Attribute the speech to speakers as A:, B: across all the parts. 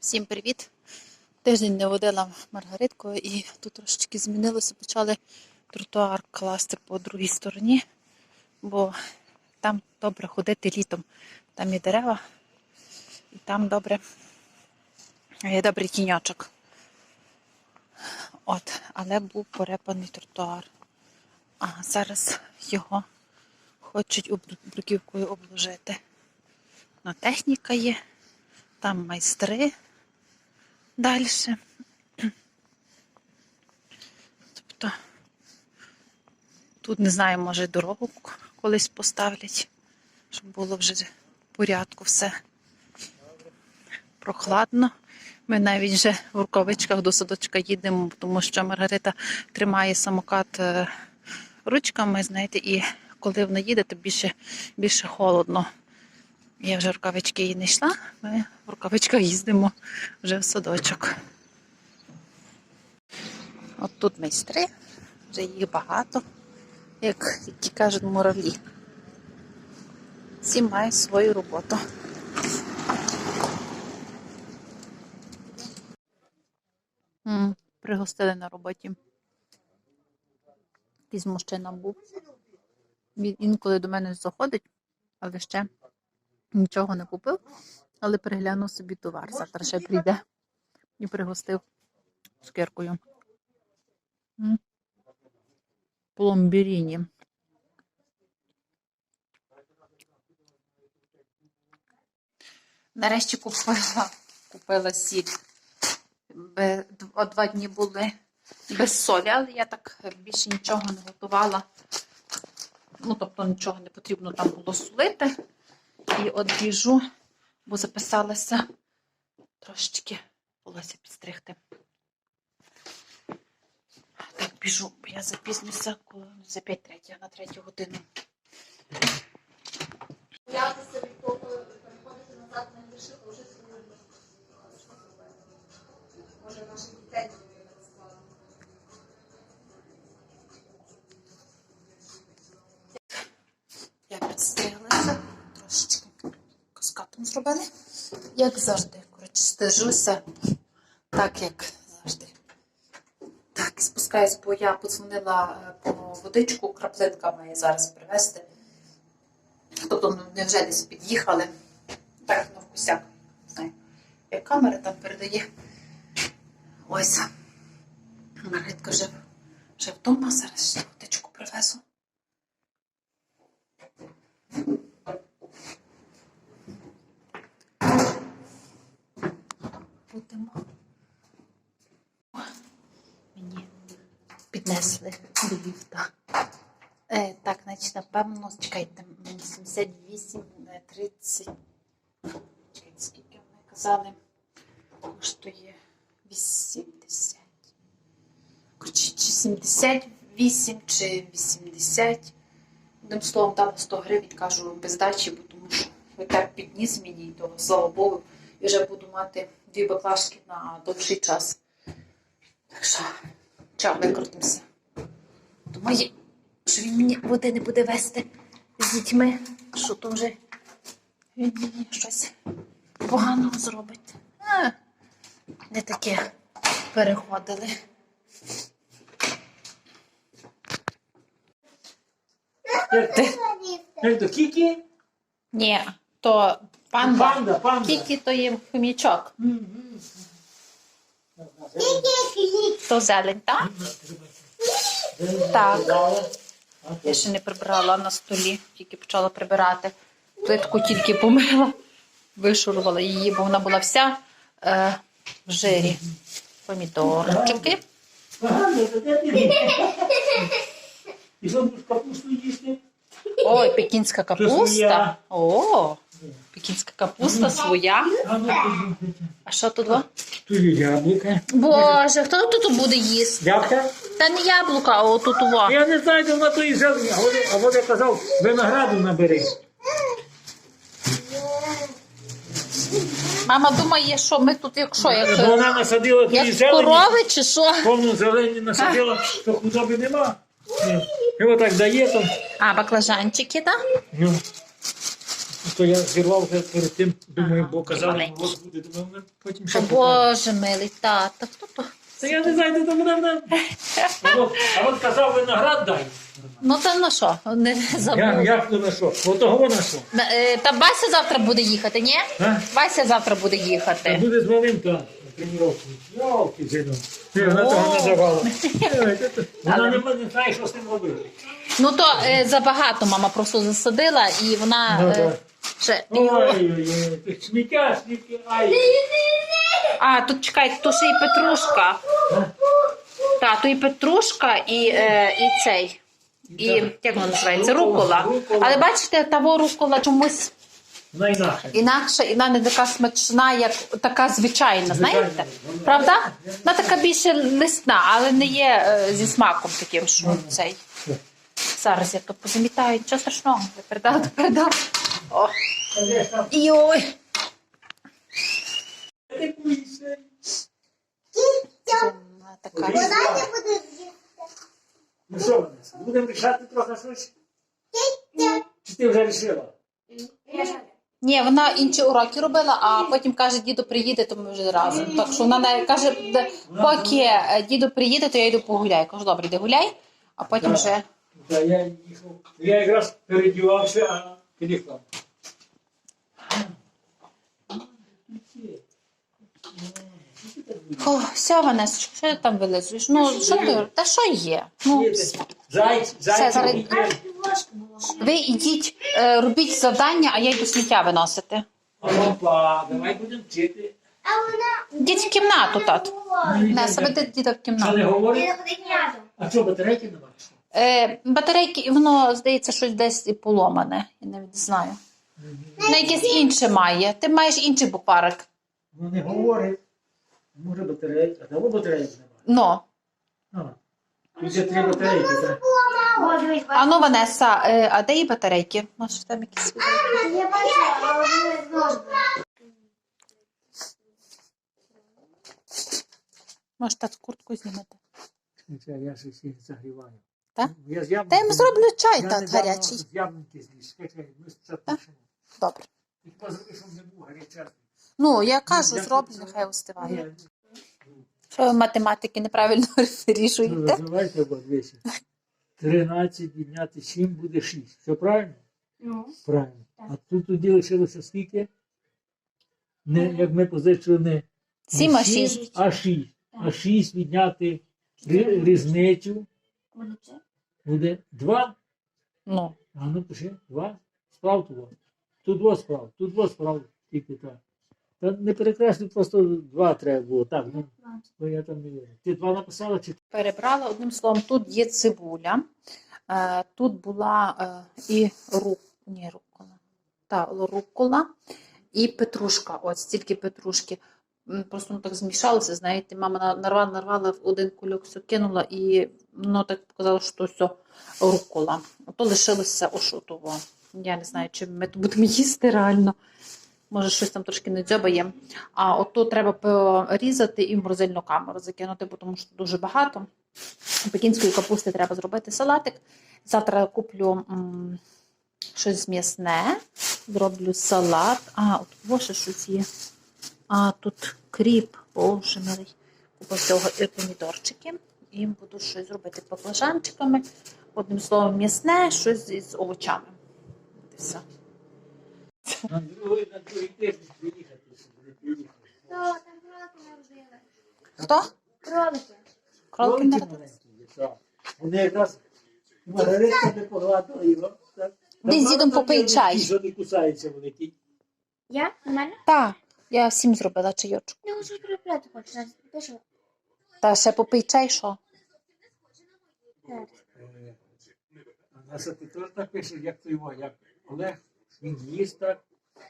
A: Всім привіт! Тиждень не водила Маргаритку і тут трошечки змінилося. Почали тротуар класти по другій стороні, бо там добре ходити літом. Там є дерева, і там добре є добрий тіньочок. От, але був порепаний тротуар. А зараз його хочуть бруківкою обложити. Ну, техніка є, там майстри далі. Тобто тут не знаю, може дорогу колись поставлять, щоб було вже в порядку все прохладно. Ми навіть вже в рукавичках до садочка їдемо, тому що Маргарита тримає самокат е, ручками, знаєте, і коли вона їде, то більше, більше холодно. Я вже рукавички її не йшла, ми в рукавичках їздимо вже в садочок. От тут майстри, вже їх багато, як які кажуть муравлі. Всі мають свою роботу. М, Пригостили на роботі. Якийсь мужчина був. Він інколи до мене заходить, але ще нічого не купив, але переглянув собі товар. Завтра ще прийде і пригостив шкіркою. Пломбіріні. Нарешті купила, купила сіль. Дв- Два дні були без солі, але я так більше нічого не готувала. Ну, тобто нічого не потрібно там було солити. І от біжу, бо записалася трошечки волосся підстригти. Так, біжу, бо я запізнюся за 5 третя на третю годину.
B: боятися від того, переходити назад на то вже. Може, наших дітей буде так складно.
A: Я підстриглася, трошечки каскатом зробили. Як завжди, коротше, стежуся, так як завжди. Так, спускаюсь, бо я подзвонила е, по водичку, краплинка має зараз привезти. Тобто, ну, невже десь під'їхали. Так, на вкусяк. Не знаю, як камера там передає. Ось. Маргитка вже, вже вдома, зараз водичку привезу. Будемо. О, Мені піднесли до ліфта. Е, так, значить, напевно, чекайте, мені 78, е, 30. Чекайте, скільки вони казали? Коштує 80. Коротше, чи 78, чи 80. Одним словом, дала 100 гривень, кажу, без дачі, бо тому що так підніс мені, і того, слава Богу, і вже буду мати дві баклажки на довший час. Так що, чого викрутимося. Думаю, що він мені води не буде вести з дітьми, що то вже він мені щось поганого зробить. А, не таке переходили. Ти-
C: Як то Кікі?
A: Ні, то панда.
C: Панда, панда.
A: Кікі то є хомічок. То зелень, так? Так. Я ще не прибирала на столі, тільки почала прибирати. Плитку тільки помила, вишурувала її, бо вона була вся е, в жирі. Помідорчики.
C: І що будеш капусту їсти?
A: Ой, пекінська капуста. О, пекінська капуста своя.
C: А
A: що тут? во?
C: Тут є яблука.
A: Боже, хто тут буде їсти?
C: Ябка?
A: Та не яблука, а отут во.
C: Я не знаю, де вона зелені. А вони- А вони казав, винограду набери.
A: Мама думає, що ми тут як
C: Бо Вона насадила тої
A: як
C: зелені,
A: корови чи що?
C: повну зелені насадила, то худоби нема. І отак дає там.
A: А, баклажанчики, так?
C: Ну, То я зірвав вже перед тим, думаю, бо казали, от буде, думаю, ми потім ще
A: О. Боже милий, тата, хто то?
C: Та я не знаю, де там вона. вона. А от, казав, виноград дай.
A: Ну та на що? Не
C: Я,
A: забув.
C: як то на що? Вона що?
A: На- е, Та Бася завтра буде їхати, ні?
C: А?
A: Вася завтра буде
C: Та
A: їхати.
C: буде з малим та на тренування. Зіно. Вона того не давала. Та- та- Вона не, не знає, що з ним робити.
A: Ну то е, забагато мама просто засадила і вона
C: Ну,
A: е,
C: так.
A: Ще.
C: Ой-ой-ой, сміття, сміття, ай.
A: А, тут чекайте, то ще і Петрушка. Так, то і Петрушка, і, е, і цей. І як воно називається? Рукола.
C: Рукола.
A: Але бачите, того рукола чомусь
C: Вона інакше.
A: і вона не така смачна, як така звичайна, знаєте? Правда? Вона така більше лисна, але не є е, зі смаком таким, що цей. Зараз я то позамітаю, нічого страшного. Я передав, передав. О,
C: Ну що, Ванеса, будемо рішати трохи щось? Чи ти вже рішила?
A: Ні, вона інші уроки робила, а потім каже, діду приїде, то ми вже разом. Так що вона не каже, «Де- поки е, діду приїде, то я йду погуляю. Кажу, добре, йди гуляй, а потім
C: Так.
A: вже.
C: Та я їхав. Я якраз передівався, а телефон.
A: О, все, Ванесочка, що ти там вилизуєш? Ну, що ти? Та що є? Ну,
C: Зайць, зайць,
A: зараз- ви йдіть, е, робіть завдання, а я йду сміття виносити.
C: Опа, давай будемо вчити.
A: Йдіть в кімнату, тат. Не, заведи діда в
C: Що не
A: кімнату.
C: говорить? А що, батарейки немає?
A: Е, батарейки, воно, здається, щось десь і поломане. Я навіть не знаю. На якесь інше має. Ти маєш інший букварик.
C: Ну не говорить. Може батарейки, а того батарейки немає.
A: Ну.
C: А, тут є три батарейки, так?
A: А ну, Ванеса, е, а де є батарейки? Може, там якісь світло?
B: Я бачила, але вони зможуть.
A: Може, так куртку знімете.
C: Це я щось їх загріваю.
A: Так?
C: Я з
A: Та я їм зроблю чай,
C: недавно
A: гарячий.
C: з Яблуки зліз. Чекай, ми це
A: Так?
C: пишемо.
A: Добре.
C: І хіба зроби, щоб не був гарячий.
A: Ну, я кажу, зроблю, нехай остиває.
C: Ні,
A: Що ви математики неправильно
C: Ну,
A: вирішуєте?
C: давайте от вісім. 13 відняти 7 буде 6. Все правильно?
B: Ну,
C: Правильно. А тут тоді лишилося скільки? Не, як ми позичили не
A: Сім, а
C: сім,
A: шість.
C: А 6. А 6 відняти рі- різницю
B: буде це.
C: буде 2.
A: Ну,
C: А ну пиши, 2. Справ тут. Тут 2 справ, тут 2 справ. Тільки так. Та не перекреслюй, просто 2 треба було. Так, ну, бо я там. Ти 2 написала чи
A: перебрала одним словом, тут є цибуля, е, тут була е, і рук, ні, рукола, та, рукола і петрушка. От стільки петрушки. Просто ну, так змішалося, знаєте, мама нарвала, нарвала один кульок, все кинула і ну, так показала, що все рукола. Ото лишилося ошутово. Я не знаю, чи ми будемо їсти реально. Може, щось там трошки не дзьобає. А ото треба порізати і в морозильну камеру закинути, бо тому що дуже багато. Пекінської капусти треба зробити салатик. Завтра куплю м, щось м'ясне, зроблю салат. А, от боже, щось є. А тут кріп, боже милий. Купа всього і помідорчики. І буду щось робити баклажанчиками. Одним словом, м'ясне, щось із овочами. Все.
C: На другий, на другий тиждень приїхати, щоб не приїхати.
B: То там кролики народили.
A: Хто?
B: Кролики.
A: Кролики
C: так. Вони якраз Маргаритка не погладила його.
A: Ти з дідом попий чай.
C: Що не кусаються вони ті.
B: Я? Нормально?
A: Так, я всім зробила чайочок.
B: Не хочу переплати хочеш. Раз пишу.
A: Та ще попий чай, що?
B: Так.
C: Е, А ти теж так пише, як то як Олег, він їсть так,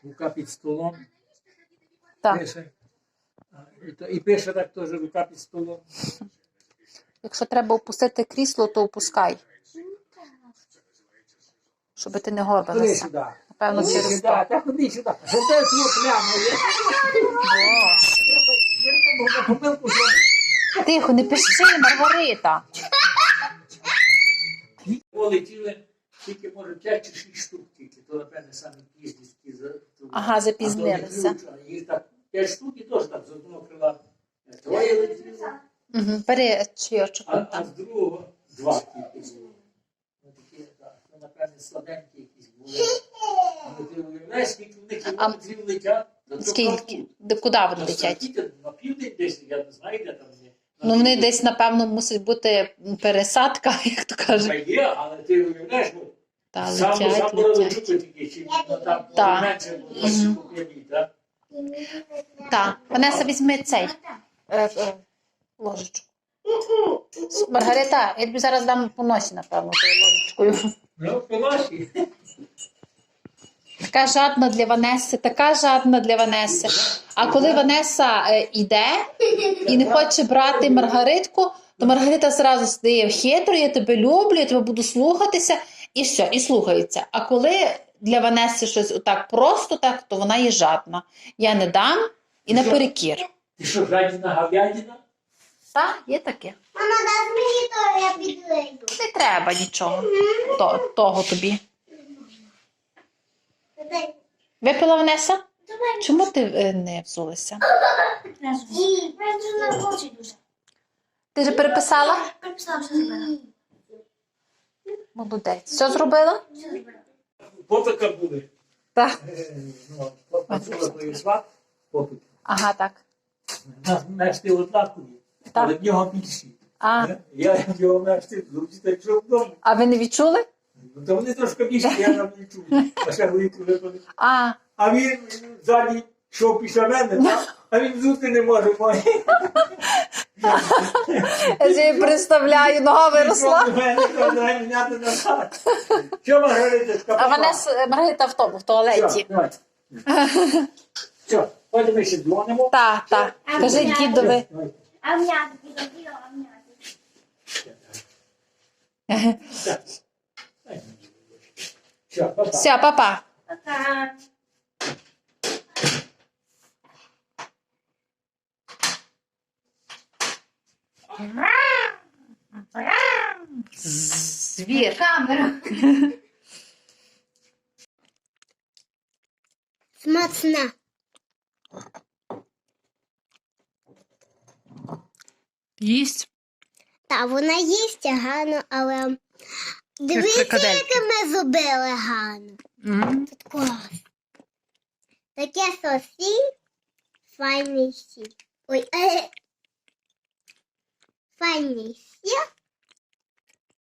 C: рука під столом,
A: Так.
C: пише. І, то- і пише так теж рука під столом.
A: Якщо треба опустити крісло, то опускай. Щоб ти не
C: Ходи
A: горбилася.
C: сюди.
A: Напевно,
C: Ходи
A: через
C: сюди,
A: то.
C: та ходи сюди. Я тебе помилку зробив.
A: Тихо, не пиши, Маргарита.
C: Полетіли тільки, може, 5 чи 6 штук тільки, то, напевне, самі їздять
A: Ага,
C: А
A: запізнилися.
C: Їх так п'ять штук і теж так з одного крила. Троє летіло,
A: Угу. Бери чайочок.
C: а, а з другого два тільки було. Ну, такі, так, ну, напевне, слабенькі якісь були. Але ти уявляєш, скільки в них кілометрів летять? До цього
A: Скільки?
C: капу.
A: Де куди вони летять?
C: скільки? На південь десь, я не знаю, де там вони.
A: Ну вони десь, напевно, мусить бути пересадка, як то
C: Та
A: кажуть.
C: є, але ти уявляєш, ну,
A: Та летять, летять. так?
C: Так,
A: Ванеса, візьми цей е, е, ложечку. Маргарита, я тобі зараз дам по носі, напевно, тою ложечкою.
C: Ну, по.
A: Така жадна для Ванеси, така жадна для Ванеси. А коли Ванеса е, йде і не хоче брати Маргаритку, то Маргарита зразу стає хитро, я тебе люблю, я тебе буду слухатися, і все, і слухається. А коли для Ванеси щось отак просто так, то вона є жадна. Я не дам і наперекір.
C: Ти що, жадіна говядина?
A: Так, є таке.
B: Мама, дай мені то, я підлею.
A: Не треба нічого то, того тобі.
B: Дай.
A: Випила Ванеса?
B: Давай.
A: Чому ти е, не взулася?
B: Дуже.
A: Ти вже переписала?
B: Переписала, зробила.
A: Молодець. Все зробила?
C: Попика були.
A: Так. Ага, так.
C: Нас мешти однакові, але в нього більші.
A: А,
C: Е, Я його зовсім так, що вдома.
A: а ви не відчули?
C: Ну, то вони трошки більші, я там не чую. А ще великі випади.
A: А,
C: А він ззаді йшов після мене, так? А він взути не може. має.
A: я собі представляю, нога виросла.
C: Пішов до мене, каже, «Давай міняти назад. Що, Маргариточка,
A: А
C: папа?
A: мене с- Маргарита в тому, в туалеті.
C: Все, потім ми ще дзвонимо.
A: Так, так. Кажи дідові.
C: Давай.
B: А м'яти, підо, а м'яти.
C: Все, папа.
A: Все, папа.
B: Пока.
A: Звір.
B: Камера. Смачна.
A: Їсть.
B: Та вона їсть гарно, але дивіться, яке ми зробили гарно.
A: М.
B: Тут клас. Таке сосі, файний сік. Ой, е, файний сік